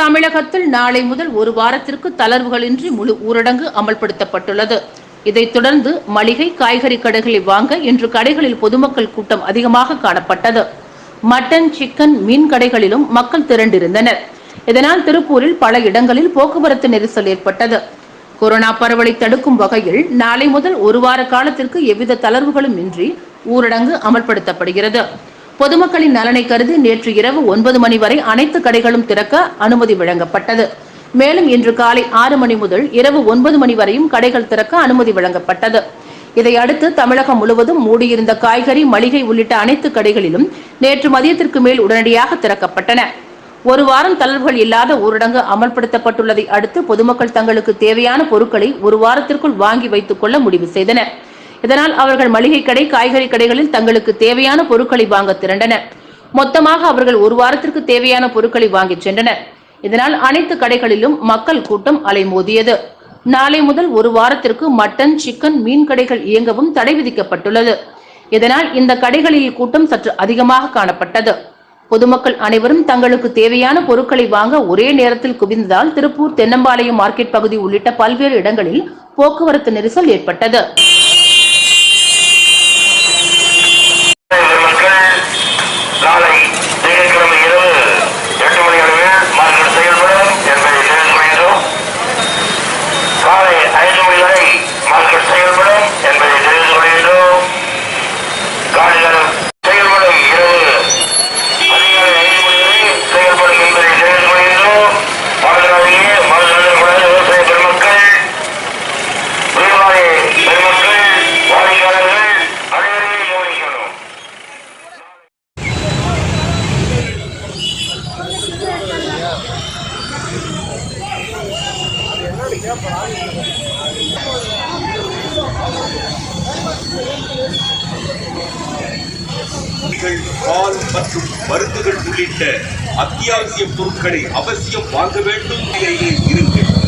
தமிழகத்தில் நாளை முதல் ஒரு வாரத்திற்கு தளர்வுகளின்றி முழு ஊரடங்கு அமல்படுத்தப்பட்டுள்ளது. இதைத் தொடர்ந்து மளிகை காய்கறி கடைகளை வாங்க இன்று கடைகளில் பொதுமக்கள் கூட்டம் அதிகமாக காணப்பட்டது. மட்டன் சிக்கன் மீன் கடைகளிலும் மக்கள் திரண்டிருந்தனர். இதனால் திருப்பூரில் பல இடங்களில் போக்குவரத்து நெரிசல் ஏற்பட்டது. கொரோனா பரவலை தடுக்கும் வகையில் நாளை முதல் ஒரு வார காலத்திற்கு எவ்வித தளர்வுகளும் இன்றி ஊரடங்கு அமல்படுத்தப்படுகிறது. பொதுமக்களின் நலனை கருதி நேற்று இரவு ஒன்பது மணி வரை அனைத்து கடைகளும் திறக்க அனுமதி வழங்கப்பட்டது. மேலும் இன்று காலை ஆறு மணி முதல் இரவு ஒன்பது மணி வரையும் கடைகள் திறக்க அனுமதி வழங்கப்பட்டது. இதையடுத்து தமிழகம் முழுவதும் மூடியிருந்த காய்கறி மளிகை உள்ளிட்ட அனைத்து கடைகளிலும் நேற்று மதியத்திற்கு மேல் உடனடியாக திறக்கப்பட்டன. ஒரு வாரம் தளர்வுகள் இல்லாத ஊரடங்கு அமல்படுத்தப்பட்டுள்ளதை அடுத்து பொதுமக்கள் தங்களுக்கு தேவையான பொருட்களை ஒரு வாரத்திற்குள் வாங்கி வைத்துக் கொள்ள முடிவு செய்தனர். இதனால் அவர்கள் மளிகை கடை காய்கறி கடைகளில் தங்களுக்கு தேவையான பொருட்களை வாங்க திரண்டனர். மொத்தமாக அவர்கள் ஒரு வாரத்திற்கு தேவையான பொருட்களை வாங்கிச் சென்றனர். இதனால் அனைத்து கடைகளிலும் மக்கள் கூட்டம் அலைமோதியது. நாளை முதல் ஒரு வாரத்திற்கு மட்டன் சிக்கன் மீன் கடைகள் இயங்கவும் தடை விதிக்கப்பட்டுள்ளது. இதனால் இந்த கடைகளில் கூட்டம் சற்று அதிகமாக காணப்பட்டது. பொதுமக்கள் அனைவரும் தங்களுக்கு தேவையான பொருட்களை வாங்க ஒரே நேரத்தில் குவிந்ததால் திருப்பூர் தென்னம்பாளையம் மார்க்கெட் பகுதி உள்ளிட்ட பல்வேறு இடங்களில் போக்குவரத்து நெரிசல் ஏற்பட்டது. பால் மற்றும் மருந்துகள் உள்ளிட்ட அத்தியாவசிய பொருட்களை அவசியம் வாங்க வேண்டும் இருக்கிறது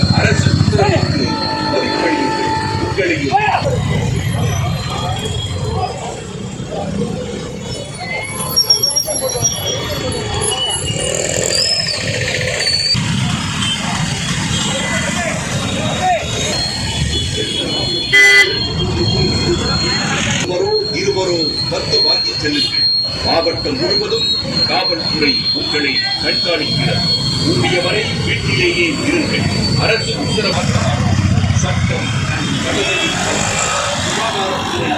செல்லுங்கள் மாவட்டம் முழுவதும் காவல்துறை உங்களை கண்காணிக்கிறது. கூடியவரை வீட்டிலேயே இருங்கள். அரசு உத்தரவாக சட்டம் சுகாதாரத்துறை.